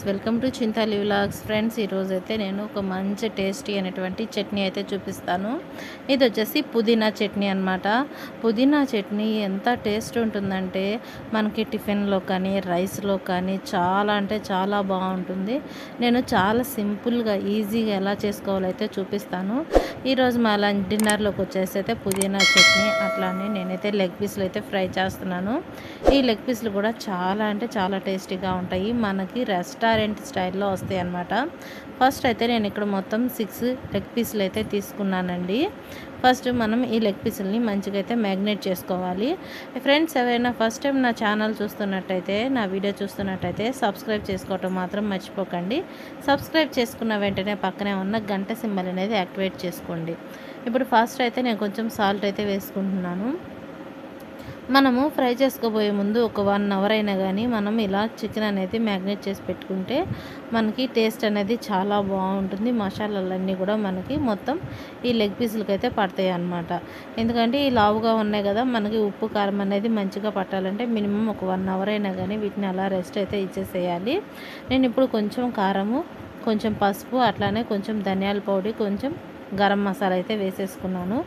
Friends welcome to Chintali vlogs. Friends ఈరోజు అయితే నేను ఒక మంచి టేస్టీ అనేటువంటి చట్నీ అయితే చూపిస్తాను. ఇది వచ్చేసి పుదీనా చట్నీ అనమాట పుదీనా చట్నీ ఎంత టేస్ట్ ఉంటుందంటే మనకి టిఫిన్లో కానీ రైస్లో కానీ చాలా అంటే చాలా బాగుంటుంది. నేను చాలా సింపుల్గా ఈజీగా ఎలా చేసుకోవాలో అయితే చూపిస్తాను. ఈరోజు మా లంచ్ డిన్నర్లోకి వచ్చేసి అయితే పుదీనా చట్నీ అట్లానే నేనైతే లెగ్ పీస్లు అయితే ఫ్రై చేస్తున్నాను. ఈ లెగ్ పీస్లు కూడా చాలా అంటే చాలా టేస్టీగా ఉంటాయి. మనకి రెస్టారెంట్ స్టైల్లో వస్తాయి అన్నమాట ఫస్ట్ అయితే నేను ఇక్కడ మొత్తం సిక్స్ లెగ్ పీసులు అయితే తీసుకున్నానండి. ఫస్ట్ మనం ఈ లెగ్ పీసుల్ని మంచిగా అయితే మ్యాగ్నేట్ చేసుకోవాలి. ఫ్రెండ్స్ ఎవరైనా ఫస్ట్ టైం నా ఛానల్ చూస్తున్నట్టయితే నా వీడియో చూస్తున్నట్టయితే సబ్స్క్రైబ్ చేసుకోవటం మాత్రం మర్చిపోకండి. సబ్స్క్రైబ్ చేసుకున్న వెంటనే పక్కనే ఉన్న గంట సింబల్ అనేది యాక్టివేట్ చేసుకోండి. ఇప్పుడు ఫస్ట్ అయితే నేను కొంచెం సాల్ట్ అయితే వేసుకుంటున్నాను. మనము ఫ్రై చేసుకోబోయే ముందు ఒక వన్ అవర్ అయినా కానీ మనం ఇలా చికెన్ అనేది మ్యాగ్నేట్ చేసి పెట్టుకుంటే మనకి టేస్ట్ అనేది చాలా బాగుంటుంది. మసాలాలన్నీ కూడా మనకి మొత్తం ఈ లెగ్ పీసులకి అయితే పడతాయి అన్నమాట. ఎందుకంటే ఈ లావుగా ఉన్నాయి కదా మనకి ఉప్పు కారం అనేది మంచిగా పట్టాలంటే మినిమం ఒక వన్ అవర్ అయినా కానీ వీటిని అలా రెస్ట్ అయితే ఇచ్చేసేయాలి. నేను ఇప్పుడు కొంచెం కారము కొంచెం పసుపు అట్లానే కొంచెం ధనియాల పౌడర్ కొంచెం గరం మసాలా అయితే వేసేసుకున్నాను.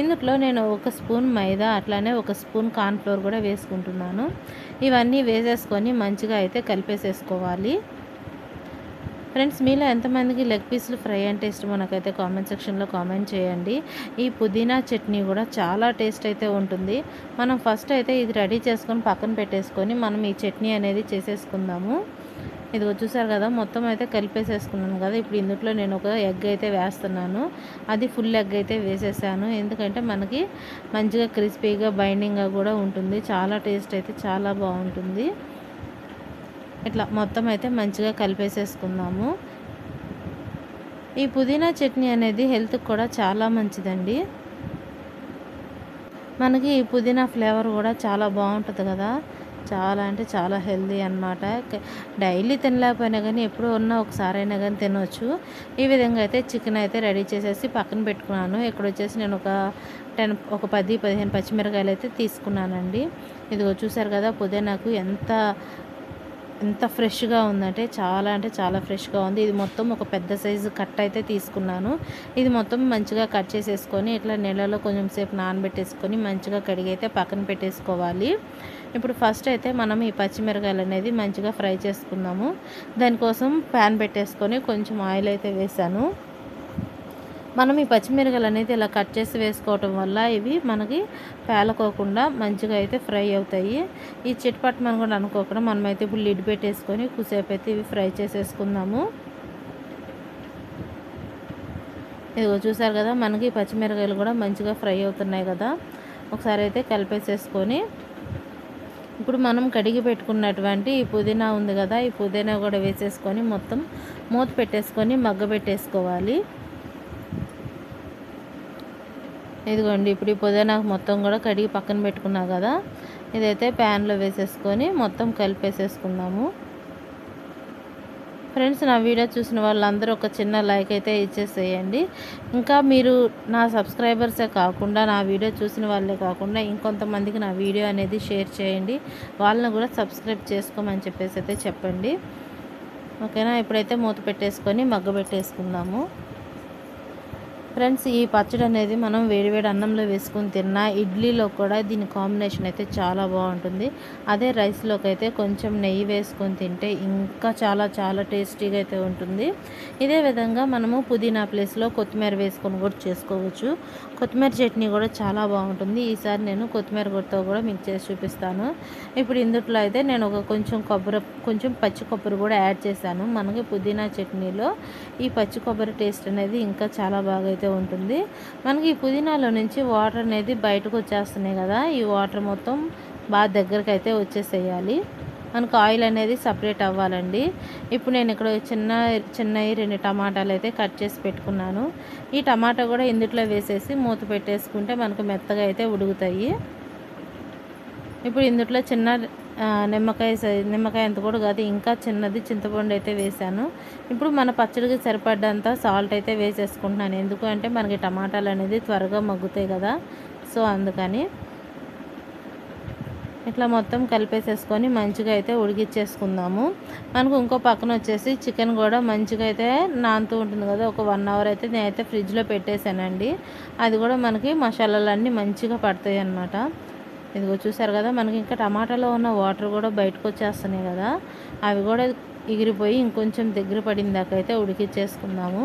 ఇందులో నేను ఒక స్పూన్ మైదా అట్లానే ఒక స్పూన్ కార్న్ఫ్లోర్ కూడా వేసుకుంటున్నాను. ఇవన్నీ వేసేసుకొని మంచిగా అయితే కలిపేసేసుకోవాలి. ఫ్రెండ్స్ మీలో ఎంతమందికి లెగ్ పీసులు ఫ్రై అంటే ఇష్టం మనకైతే కామెంట్ సెక్షన్లో కామెంట్ చేయండి. ఈ పుదీనా చట్నీ కూడా చాలా టేస్ట్ అయితే ఉంటుంది. మనం ఫస్ట్ అయితే ఇది రెడీ చేసుకొని పక్కన పెట్టేసుకొని మనం ఈ చట్నీ అనేది చేసేసుకుందాము. ఇదిగో చూసారు కదా మొత్తం అయితే కలిపేసేసుకున్నాను కదా. ఇప్పుడు ఇందులో నేను ఒక ఎగ్ అయితే వేస్తున్నాను. అది ఫుల్ ఎగ్ అయితే వేసేసాను. ఎందుకంటే మనకి మంచిగా క్రిస్పీగా బైండింగ్గా కూడా ఉంటుంది. చాలా టేస్ట్ అయితే చాలా బాగుంటుంది. ఇట్లా మొత్తం అయితే మంచిగా కలిపేసేసుకుందాము. ఈ పుదీనా చట్నీ అనేది హెల్త్కి కూడా చాలా మంచిదండి. మనకి ఈ పుదీనా ఫ్లేవర్ కూడా చాలా బాగుంటుంది కదా. చాలా అంటే చాలా హెల్దీ అనమాట డైలీ తినలేకపోయినా కానీ ఎప్పుడో ఉన్న ఒకసారైనా కానీ తినవచ్చు ఈ విధంగా అయితే చికెన్ అయితే రెడీ చేసేసి పక్కన పెట్టుకున్నాను. ఇక్కడ వచ్చేసి నేను ఒక టెన్ ఒక పది పదిహేను పచ్చిమిరకాయలు అయితే తీసుకున్నానండి. ఇదిగో చూసారు కదా పుదీనాకు ఎంత ఎంత ఫ్రెష్గా ఉందంటే చాలా అంటే చాలా ఫ్రెష్గా ఉంది. ఇది మొత్తం ఒక పెద్ద సైజు కట్ అయితే తీసుకున్నాను. ఇది మొత్తం మంచిగా కట్ చేసేసుకొని ఇట్లా నీళ్ళలో కొంచెం సేపు నానబెట్టేసుకొని మంచిగా కడిగి అయితే పక్కన పెట్టేసుకోవాలి. ఇప్పుడు ఫస్ట్ అయితే మనం ఈ పచ్చిమిరకాయలు అనేది మంచిగా ఫ్రై చేసుకుందాము. దానికోసం ప్యాన్ పెట్టేసుకొని కొంచెం ఆయిల్ అయితే వేసాను. మనం ఈ పచ్చిమిరకలు అనేది ఇలా కట్ చేసి వేసుకోవటం వల్ల ఇవి మనకి పేలకోకుండా మంచిగా అయితే ఫ్రై అవుతాయి. ఈ చిట్పట్ మనం కూడా అనుకోకుండా మనమైతే ఇప్పుడు లిడ్ పెట్టేసుకొని కుసేపు అయితే ఇవి ఫ్రై చేసేసుకుందాము. ఇదిగో చూసారు కదా మనకి పచ్చిమిరకాయలు కూడా మంచిగా ఫ్రై అవుతున్నాయి కదా. ఒకసారి అయితే కలిపేసేసుకొని ఇప్పుడు మనం కడిగి పెట్టుకున్నటువంటి ఈ పుదీనా ఉంది కదా ఈ పుదీనా కూడా వేసేసుకొని మొత్తం మూత పెట్టేసుకొని మగ్గ పెట్టేసుకోవాలి. ఇదిగోండి ఇప్పుడు ఈ పుదీనా మొత్తం కూడా కడిగి పక్కన పెట్టుకున్నా కదా ఇదైతే ప్యాన్లో వేసేసుకొని మొత్తం కలిపేసేసుకున్నాము ఫ్రెండ్స్ నా వీడియో చూసిన వాళ్ళందరూ ఒక చిన్న లైక్ అయితే ఇచ్చేసేయండి. ఇంకా మీరు నా సబ్స్క్రైబర్సే కాకుండా నా వీడియో చూసిన వాళ్ళే కాకుండా ఇంకొంతమందికి నా వీడియో అనేది షేర్ చేయండి. వాళ్ళని కూడా సబ్స్క్రైబ్ చేసుకోమని చెప్పేసి అయితే చెప్పండి. ఓకేనా? ఇప్పుడైతే మూత పెట్టేసుకొని మగ్గ పెట్టేసుకుందాము. ఫ్రెండ్స్ ఈ పచ్చడి అనేది మనం వేడివేడి అన్నంలో వేసుకొని తిన్నా ఇడ్లీలో కూడా దీని కాంబినేషన్ అయితే చాలా బాగుంటుంది. అదే రైస్లోకి అయితే కొంచెం నెయ్యి వేసుకొని తింటే ఇంకా చాలా చాలా టేస్టీగా అయితే ఉంటుంది. ఇదే విధంగా మనము పుదీనా ప్లేస్లో కొత్తిమీర వేసుకొని కూడా చేసుకోవచ్చు. కొత్తిమీర చట్నీ కూడా చాలా బాగుంటుంది. ఈసారి నేను కొత్తిమీర గుర్తో కూడా మీకు చేసి చూపిస్తాను. ఇప్పుడు ఇందుట్లో అయితే నేను ఒక కొంచెం కొబ్బరి కొంచెం పచ్చి కొబ్బరి కూడా యాడ్ చేశాను. మనకి పుదీనా చట్నీలో ఈ పచ్చి కొబ్బరి టేస్ట్ అనేది ఇంకా చాలా బాగా అయితే ఉంటుంది. మనకి ఈ పుదీనాలో నుంచి వాటర్ అనేది బయటకు వచ్చేస్తున్నాయి కదా. ఈ వాటర్ మొత్తం బాగా దగ్గరకు అయితే వచ్చేసేయాలి. మనకు ఆయిల్ అనేది సపరేట్ అవ్వాలండి. ఇప్పుడు నేను ఇక్కడ చిన్న చిన్నవి రెండు టమాటాలు అయితే కట్ చేసి పెట్టుకున్నాను. ఈ టమాటా కూడా ఇందుట్లో వేసేసి మూత పెట్టేసుకుంటే మనకు మెత్తగా అయితే ఉడుగుతాయి ఇప్పుడు ఇందుట్లో చిన్న నిమ్మకాయ నిమ్మకాయ అంత కూడా కాదు ఇంకా చిన్నది చింతపండు అయితే వేసాను. ఇప్పుడు మన పచ్చడికి సరిపడ్డంత సాల్ట్ అయితే వేసేసుకుంటున్నాను. ఎందుకు అంటే మనకి టమాటాలు అనేది త్వరగా మగ్గుతాయి కదా. సో అందుకని ఇట్లా మొత్తం కలిపేసేసుకొని మంచిగా అయితే ఉడికిచ్చేసుకుందాము. మనకు ఇంకో పక్కన వచ్చేసి చికెన్ కూడా మంచిగా అయితే నానుతూ ఉంటుంది కదా ఒక వన్ అవర్ అయితే నేనైతే ఫ్రిడ్జ్లో పెట్టేశానండి. అది కూడా మనకి మసాలాలన్నీ మంచిగా పడతాయి అన్నమాట ఇదిగో చూసారు కదా మనకి ఇంకా టమాటాలో ఉన్న వాటర్ కూడా బయటకు వచ్చేస్తున్నాయి కదా అవి కూడా ఎగిరిపోయి ఇంకొంచెం దగ్గర పడిన దాకా అయితే ఉడికిచ్చేసుకుందాము.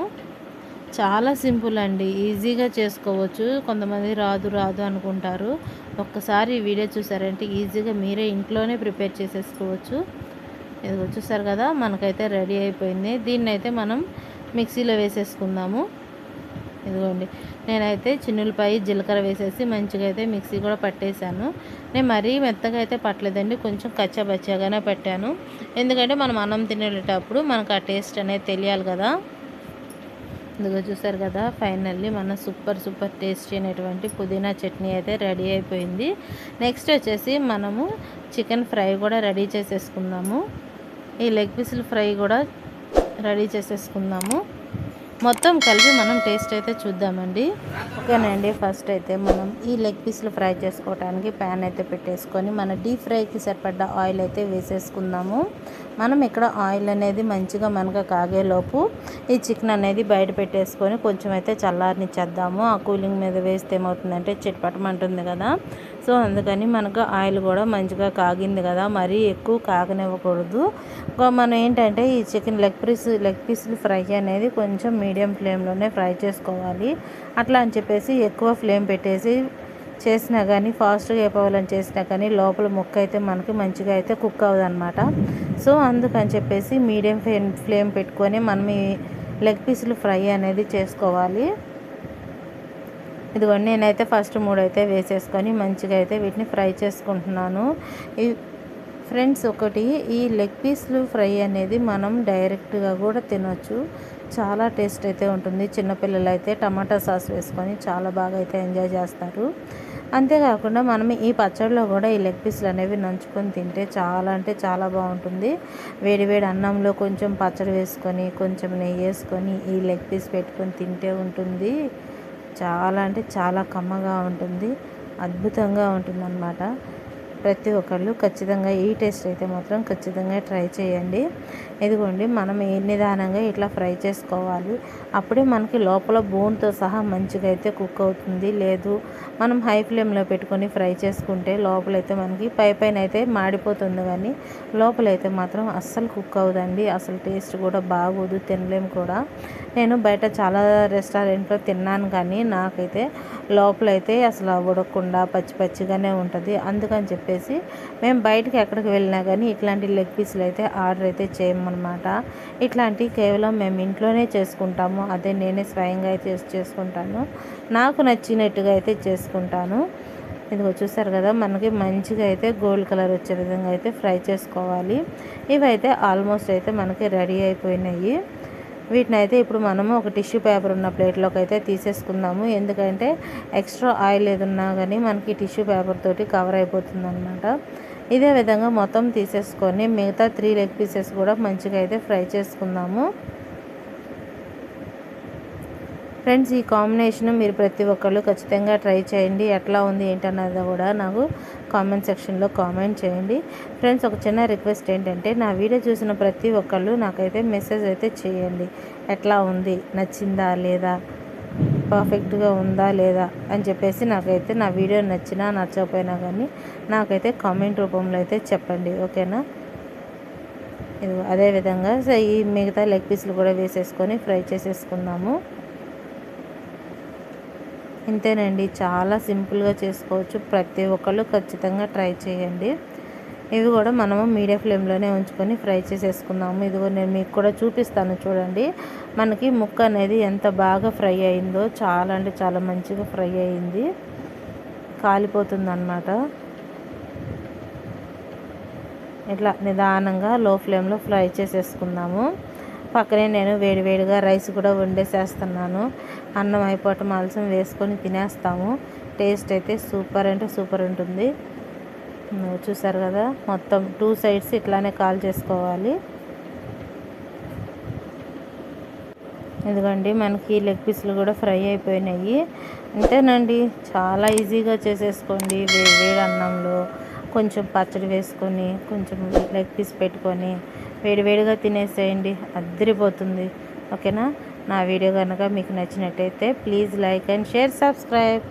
చాలా సింపుల్ అండి. ఈజీగా చేసుకోవచ్చు. కొంతమంది రాదు రాదు అనుకుంటారు. ఒక్కసారి ఈ వీడియో చూసారంటే ఈజీగా మీరే ఇంట్లోనే ప్రిపేర్ చేసేసుకోవచ్చు. ఇది చూసారు కదా మనకైతే రెడీ అయిపోయింది. దీన్ని అయితే మనం మిక్సీలో వేసేసుకుందాము. ఇదిగోండి. నేనైతే చిన్నులపై జీలకర్ర వేసేసి మంచిగా అయితే మిక్సీ కూడా పట్టేశాను. నేను మరీ మెత్తగా అయితే పట్టలేదండి. కొంచెం కచ్చబచ్చగానే పెట్టాను. ఎందుకంటే మనం అన్నం తినేటప్పుడు మనకు ఆ టేస్ట్ అనేది తెలియాలి కదా. ఇదిగో చూసారు కదా ఫైనల్లీ మన సూపర్ సూపర్ టేస్టీ అయినటువంటి పుదీనా చట్నీ అయితే రెడీ అయిపోయింది. నెక్స్ట్ వచ్చేసి మనము చికెన్ ఫ్రై కూడా రెడీ చేసేసుకుందాము. ఈ లెగ్ పీసులు ఫ్రై కూడా రెడీ చేసేసుకుందాము. మొత్తం కలిపి మనం టేస్ట్ అయితే చూద్దామండి. ఓకేనండి ఫస్ట్ అయితే మనం ఈ లెగ్ పీస్లు ఫ్రై చేసుకోవడానికి ప్యాన్ అయితే పెట్టేసుకొని మన డీప్ ఫ్రైకి సరిపడ్డ ఆయిల్ అయితే వేసేసుకుందాము. మనం ఇక్కడ ఆయిల్ అనేది మంచిగా మనకు కాగేలోపు ఈ చికెన్ అనేది బయట పెట్టేసుకొని కొంచెం అయితే చల్లారనిచ్చేద్దాము. ఆ కూలింగ్ మీద వేస్తే ఏమవుతుందంటే చిట్పటమంటుంది కదా. సో అందుకని మనకు ఆయిల్ కూడా మంచిగా కాగింది కదా. మరీ ఎక్కువ కాగనివ్వకూడదు. మనం ఏంటంటే ఈ చికెన్ లెగ్ పీస్ లెగ్ పీసులు ఫ్రై అనేది కొంచెం మీడియం ఫ్లేమ్లోనే ఫ్రై చేసుకోవాలి. అట్లా అని చెప్పేసి ఎక్కువ ఫ్లేమ్ పెట్టేసి చేసినా కానీ ఫాస్ట్గా అయిపోవాలని చేసినా కానీ లోపల ముక్క అయితే మనకి మంచిగా అయితే కుక్ అవ్వదన్నమాట. సో అందుకని చెప్పేసి మీడియం ఫ్లేమ్ ఫ్లేమ్ పెట్టుకొని మనం ఈ లెగ్ పీసులు ఫ్రై అనేది చేసుకోవాలి. ఇదిగోండి నేనైతే ఫస్ట్ మూడు అయితే వేసేసుకొని మంచిగా అయితే వీటిని ఫ్రై చేసుకుంటున్నాను. ఈ ఫ్రెండ్స్ ఒకటి ఈ లెగ్ పీస్లు ఫ్రై అనేది మనం డైరెక్ట్గా కూడా తినొచ్చు. చాలా టేస్ట్ అయితే ఉంటుంది. చిన్నపిల్లలు అయితే టమాటా సాస్ వేసుకొని చాలా బాగా అయితే ఎంజాయ్ చేస్తారు. అంతేకాకుండా మనం ఈ పచ్చడిలో కూడా ఈ లెగ్ పీస్లు అనేవి నంచుకొని తింటే చాలా అంటే చాలా బాగుంటుంది. వేడి వేడి అన్నంలో కొంచెం పచ్చడి వేసుకొని కొంచెం నెయ్యి వేసుకొని ఈ లెగ్ పీస్ పెట్టుకొని తింటే ఉంటుంది. చాలా అంటే చాలా కమ్మగా ఉంటుంది. అద్భుతంగా ఉంటుందన్నమాట. ప్రతి ఒక్కళ్ళు ఖచ్చితంగా ఈ టేస్ట్ అయితే మాత్రం ఖచ్చితంగా ట్రై చేయండి. ఇదిగోండి మనం ఏ నిదానంగా ఇట్లా ఫ్రై చేసుకోవాలి. అప్పుడే మనకి లోపల బోన్తో సహా మంచిగా అయితే కుక్ అవుతుంది. లేదు మనం హై ఫ్లేమ్లో పెట్టుకొని ఫ్రై చేసుకుంటే లోపలైతే మనకి పై పైన అయితే మాడిపోతుంది కానీ లోపలైతే మాత్రం అస్సలు కుక్ అవ్వదండి. అసలు టేస్ట్ కూడా బాగోదు తినలేము కూడా. నేను బయట చాలా రెస్టారెంట్లో తిన్నాను కానీ నాకైతే లోపలైతే అసలు ఉడకకుండా పచ్చి పచ్చిగానే ఉంటుంది. అందుకని చెప్పేసి మేము బయటకు ఎక్కడికి వెళ్ళినా కానీ ఇట్లాంటి లెగ్ పీసులు అయితే ఆర్డర్ అయితే చేయమన్నమాట. ఇట్లాంటివి కేవలం మేము ఇంట్లోనే చేసుకుంటాము. అదే నేనే స్వయంగా అయితే చేసుకుంటాను. నాకు నచ్చినట్టుగా అయితే చేసుకుంటాను. ఇదిగో చూసారు కదా మనకి మంచిగా అయితే గోల్డ్ కలర్ వచ్చే విధంగా అయితే ఫ్రై చేసుకోవాలి. ఇవైతే ఆల్మోస్ట్ అయితే మనకి రెడీ అయిపోయినాయి. వీటిని అయితే ఇప్పుడు మనము ఒక టిష్యూ పేపర్ ఉన్న ప్లేట్లోకి అయితే తీసేసుకుందాము. ఎందుకంటే ఎక్స్ట్రా ఆయిల్ ఏదన్నా కానీ మనకి టిష్యూ పేపర్ తోటి కవర్ అయిపోతుంది అనమాట ఇదే విధంగా మొత్తం తీసేసుకొని మిగతా త్రీ లెగ్ పీసెస్ కూడా మంచిగా అయితే ఫ్రై చేసుకుందాము. ఫ్రెండ్స్ ఈ కాంబినేషన్ మీరు ప్రతి ఒక్కళ్ళు ఖచ్చితంగా ట్రై చేయండి. ఎట్లా ఉంది ఏంటన్నది కూడా నాకు కామెంట్ సెక్షన్లో కామెంట్ చేయండి. ఫ్రెండ్స్ ఒక చిన్న రిక్వెస్ట్ ఏంటంటే నా వీడియో చూసిన ప్రతి ఒక్కళ్ళు నాకైతే మెసేజ్ అయితే చేయండి. ఎట్లా ఉంది? నచ్చిందా లేదా? పర్ఫెక్ట్గా ఉందా లేదా? అని చెప్పేసి నాకైతే నా వీడియో నచ్చినా నచ్చకపోయినా కానీ నాకైతే కామెంట్ రూపంలో అయితే చెప్పండి. ఓకేనా అదేవిధంగా ఈ మిగతా లెగ్ పీస్లు కూడా వేసేసుకొని ఫ్రై చేసేసుకుందాము. ఇంతేనండి. చాలా సింపుల్గా చేసుకోవచ్చు. ప్రతి ఒక్కళ్ళు ఖచ్చితంగా ట్రై చేయండి. ఇవి కూడా మనము మీడియం ఫ్లేమ్లోనే ఉంచుకొని ఫ్రై చేసేసుకుందాము. ఇదిగో నేను మీకు కూడా చూపిస్తాను చూడండి. మనకి ముక్క అనేది ఎంత బాగా ఫ్రై అయిందో చాలా అంటే చాలా మంచిగా ఫ్రై అయింది. కాలిపోతుంది అన్నమాట ఇట్లా నిదానంగా లో ఫ్లేమ్లో ఫ్రై చేసేసుకుందాము. పక్కనే నేను వేడివేడిగా రైస్ కూడా వండేసేస్తున్నాను. అన్నం అయిపోవటం ఆలస్యం వేసుకొని తినేస్తాము. టేస్ట్ అయితే సూపర్ అంటే సూపర్ ఉంటుంది. చూసారు కదా? మొత్తం టూ సైడ్స్ ఇట్లానే కాల్ చేసుకోవాలి. ఎందుకండి మనకి లెగ్ పీసులు కూడా ఫ్రై అయిపోయినాయి. అంతేనండి చాలా ఈజీగా చేసేసుకోండి. వేడి వేడి అన్నంలో కొంచెం పచ్చడి వేసుకొని కొంచెం లెగ్ పీస్ పెట్టుకొని వేడివేడిగా తినేసేయండి. అద్దరిపోతుంది ఓకేనా? నా వీడియో కనుక మీకు నచ్చినట్టయితే please like and share subscribe.